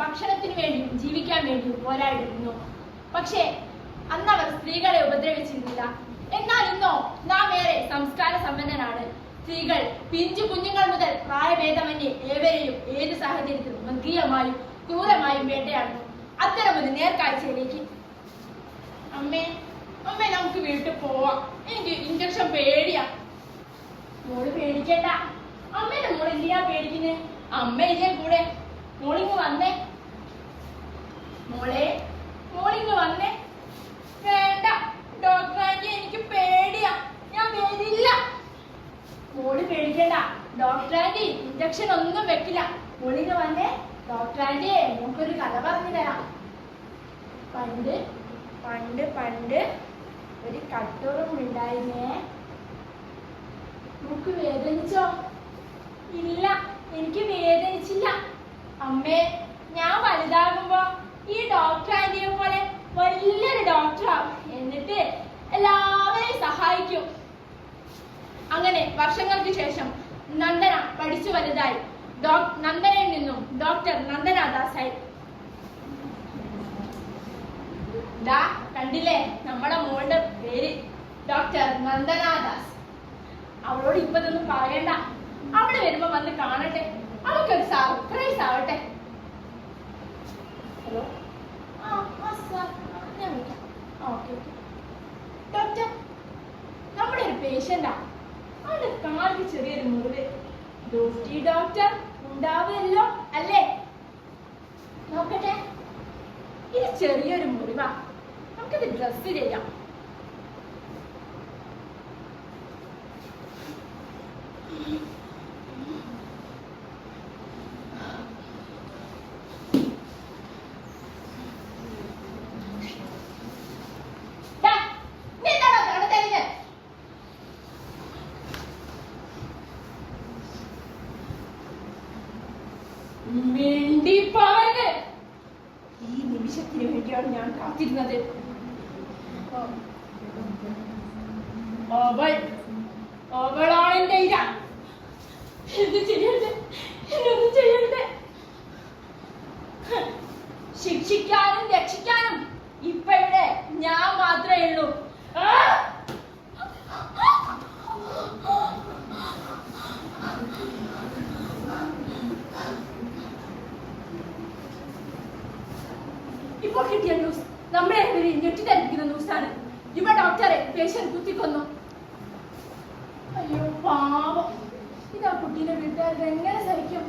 ഭക്ഷണത്തിന് വേണ്ടിയും ജീവിക്കാൻ വേണ്ടിയും പോരാടിയിരുന്നു. പക്ഷേ അന്ന് അവർ സ്ത്രീകളെ ഉപദ്രവിച്ചിരുന്നില്ല. എന്നാൽ ഇന്നോ നാം ഏറെ സംസ്കാര സമ്പന്നനാണ്. സ്ത്രീകൾ പിഞ്ചു കുഞ്ഞുങ്ങൾ മുതൽ പ്രായഭേദമന്യേ ഏവരെയും ഏത് സാഹചര്യത്തിലും മൃഗീയമായും ക്രൂരമായും വേട്ടയാടുന്നു. അത്തരമൊരു നേർക്കാഴ്ചയിലേക്ക്. അമ്മേ അമ്മേ നമുക്ക് വീട്ടിൽ പോവാം. എനിക്ക് ഇഞ്ചക്ഷൻ പേടിയാ. മോൾ പേടിക്കണ്ട. അമ്മേനെ മോൾ എന്തിനാ പേടിക്കുന്നത് അമ്മ ഇല്ലേ കൂടെ മോളിങ് വന്നേ. മോളെ മോളിങ് വന്നേ. വേണ്ട ഡോക്ടർ എനിക്ക് പേടിയാ. ഞാൻ വരില്ല മോൾ പേടിക്കണ്ട. ഡോക്ടർ ആന്റി ഇഞ്ചക്ഷൻ ഒന്നും വെക്കില്ല. മോളിങ് വന്നേ. ഡോക്ടർ ആന്റി നമുക്കൊരു കഥ പറഞ്ഞു തരാം. പണ്ട് പണ്ട് പണ്ട് ഒരു കട്ടോറും ഉണ്ടായിരുന്നേ. നമുക്ക് വേദനിച്ചോ? ഇല്ല എനിക്ക് വേദനിച്ചില്ല. അമ്മേ ഞാൻ വലുതാകുമ്പോ ഈ ഡോക്ടർ ആന്റിയെ പോലെ വലിയൊരു ഡോക്ടറാവും എന്നിട്ട് എല്ലാവരെയും സഹായിക്കും. അങ്ങനെ വർഷങ്ങൾക്ക് ശേഷം നന്ദന പഠിച്ചു വലുതായി. നന്ദനയിൽ നിന്നും ഡോക്ടർ നന്ദന ദാസായി കണ്ടില്ലേ? നമ്മുടെ മോളുടെ പേര് ഡോക്ടർ നന്ദന ദാസ് അവളോട് ഇപ്പൊ ഇതൊന്നും പറയണ്ട. അവിടെ വരുമ്പോ വന്ന് കാണട്ടെ. അവൾക്കൊരു സർപ്രൈസ് ആവട്ടെ ഹലോ ആ ആ സാർ ഞാൻ വിളിക്കാം. ആ ഓക്കെ ഓക്കെ. ഡോക്ടർ നമ്മുടെ ഒരു പേഷ്യന്റാ അവന്റെ കാലിന് ചെറിയൊരു മുറിവ്. ഡോക്ടർ ഉണ്ടാവുമല്ലോ അല്ലേ? നോക്കട്ടെ. ഇത് ചെറിയൊരു മുറിവാ. നമുക്കിത് ഡ്രസ് ചെയ്യാം. ദാ, നീ എന്താടാ അവിടെ തെളിഞ്ഞ്? മിണ്ടി പോവരുത് ഈ നിമിഷത്തിന് വേണ്ടിയാണ് ഞാൻ കാത്തിരുന്നത്. അവൾ അവളാണ് എന്റെ ഇര. എന്ത് ചെയ്യരുത്. എന്നൊന്നും ചെയ്യരുത്. ശിക്ഷിക്കാനും രക്ഷിക്കാനും ഇപ്പൊ ഇവിടെ ഞാൻ മാത്രമേ ഉള്ളൂ. ആ! ഇപ്പോൾ കിട്ടിയ ന്യൂസ് നമ്മളെ ഞെട്ടിട്ടടിക്കുന്ന ന്യൂസാണ് യുവ ഡോക്ടറെ പേഷ്യന്റ് കുത്തിക്കൊന്നു. അയ്യോ പാവം. ഇതാ കുട്ടീനെ വീട്ടുകാരുടെ എങ്ങനെ സഹിക്കും?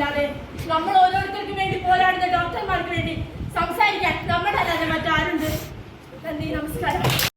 ഇല്ലാതെ നമ്മൾ ഓരോരുത്തർക്കും വേണ്ടി പോരാടുന്ന ഡോക്ടർമാർക്ക് വേണ്ടി സംസാരിക്കാൻ നമ്മുടെ അല്ലാതെ മറ്റാരുണ്ട്. നന്ദി നമസ്കാരം.